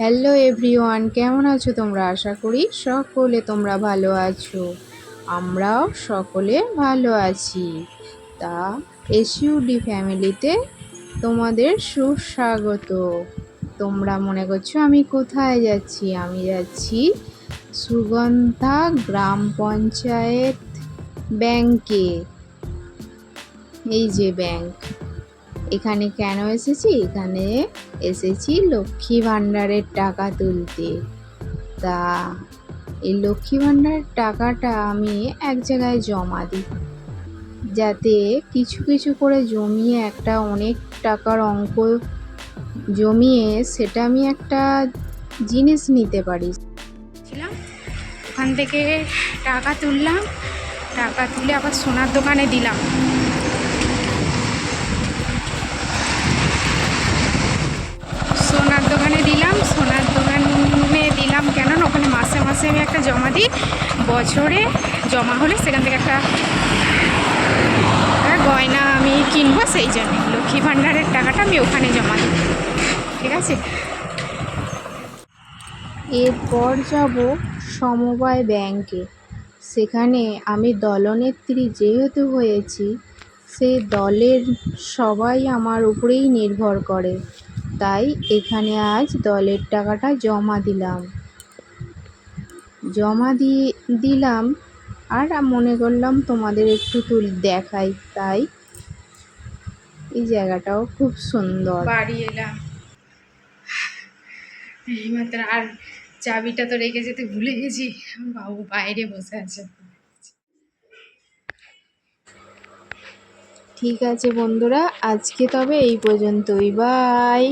Hello everyone কেমন আছো তোমরা? আশা করি সকলে তোমরা ভালো আছো। আমরাও সকলে ভালো আছি। তা এসইউডি ফ্যামিলিতে তোমাদের সুস্বাগত। তোমরা মনে করছ আমি কোথায় যাচ্ছি? আমি যাচ্ছি সুগন্ধা গ্রাম পঞ্চায়েত ব্যাংকে এই যে ব্যাংক এখানে কেন এসেছি? এখানে এসেছি লক্ষ্মী ভাণ্ডারের টাকা তুলতে। তা, এই লক্ষ্মী ভাণ্ডারের টাকাটা আমি এক জায়গায় জমা দিই। যাতে কিছু কিছু করে জমিয়ে একটা অনেক টাকার অঙ্ক জমিয়ে সেটা আমি একটা জিনিস নিতে পারি। ওখান থেকে টাকা তুললাম। টাকা তুলে আবার সোনার দোকানে দিলাম সোনার দোকানে দিলাম সোনার দোকানে দিলাম কেন না ওখানে মাসে মাসে আমি একটা বছরে জমা হলে সেখান থেকে একটা গয়না আমি কিনবো, সেই জন্য। লক্ষ্মী ভাণ্ডারের টাকাটা আমি ওখানে জমা দিই ঠিক আছে? এরপর যাব সমবায় ব্যাংকে। সেখানে আমি দলনেত্রী যেহেতু হয়েছি, সে দলের সবাই আমার উপরেই নির্ভর করে। তাই এখানে আজ দলের টাকাটা জমা দিলাম। জমা দিয়ে দিলাম আর মনে করলাম তোমাদের একটু তুল দেখাই তাই। এই জায়গাটাও খুব সুন্দর। বাড়ি এলাম। এইমাত্র আর চাবিটা তো রেখে যেতে ভুলে গেছি। বাবু বাইরে বসে আছে। ঠিক আছে বন্ধুরা আজকে তবে এই পর্যন্তই। বাই।